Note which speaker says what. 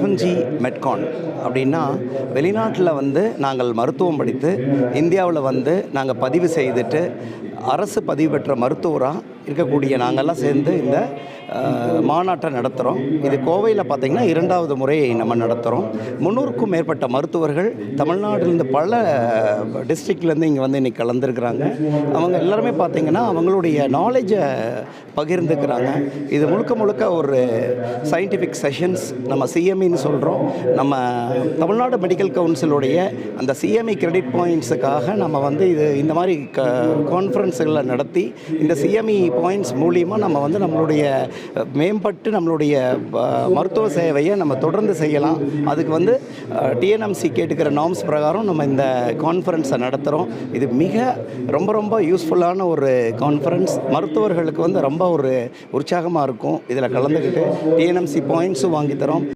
Speaker 1: FMG மெட்கான் அப்படின்னா வெளிநாட்டில் வந்து நாங்கள் மருத்துவம் படித்து இந்தியாவில் வந்து நாங்கள் பதிவு செய்துட்டு அரசு பதிவு பெற்ற மருத்துவராக இருக்கக்கூடிய நாங்கள்லாம் சேர்ந்து இந்த மாநாட்டை நடத்துகிறோம் இது கோவையில் பார்த்திங்கன்னா இரண்டாவது முறை நம்ம நடத்துகிறோம் முந்நூறுக்கும் மேற்பட்ட மருத்துவர்கள் தமிழ்நாட்டிலேருந்து பல டிஸ்ட்ரிக்ட்லேருந்து இங்கே வந்து இன்றைக்கி கலந்துருக்கிறாங்க. அவங்க எல்லாருமே பார்த்திங்கன்னா அவங்களுடைய நாலேஜை பகிர்ந்துக்கிறாங்க. இது முழுக்க முழுக்க ஒரு சயின்டிஃபிக் செஷன்ஸ் நம்ம சிஎம்இன்னு சொல்கிறோம் நம்ம தமிழ்நாடு மெடிக்கல் கவுன்சிலுடைய அந்த சிஎம்இ கிரெடிட் பாயிண்ட்ஸுக்காக நம்ம வந்து இது இந்த மாதிரி க கான்ஃபரன்ஸுகளை நடத்தி இந்த சிஎம்இ பாயிண்ட்ஸ் மூலியமாக நம்ம வந்து நம்மளுடைய மேம்பட்டு நம்மளுடைய மருத்துவ சேவையை நம்ம தொடர்ந்து செய்யலாம். அதுக்கு வந்து டிஎன்எம்சி கேட்டுக்கிற நார்ம்ஸ் பிரகாரம் நம்ம இந்த கான்ஃபரன்ஸை நடத்துகிறோம் இது மிக ரொம்ப ரொம்ப யூஸ்ஃபுல்லான ஒரு கான்ஃபரன்ஸ் மருத்துவர்களுக்கு வந்து ரொம்ப ஒரு உற்சாகமாக இருக்கும். இதில் கலந்துக்கிட்டு டிஎன்எம்சி பாயிண்ட்ஸும் வாங்கித்தரோம்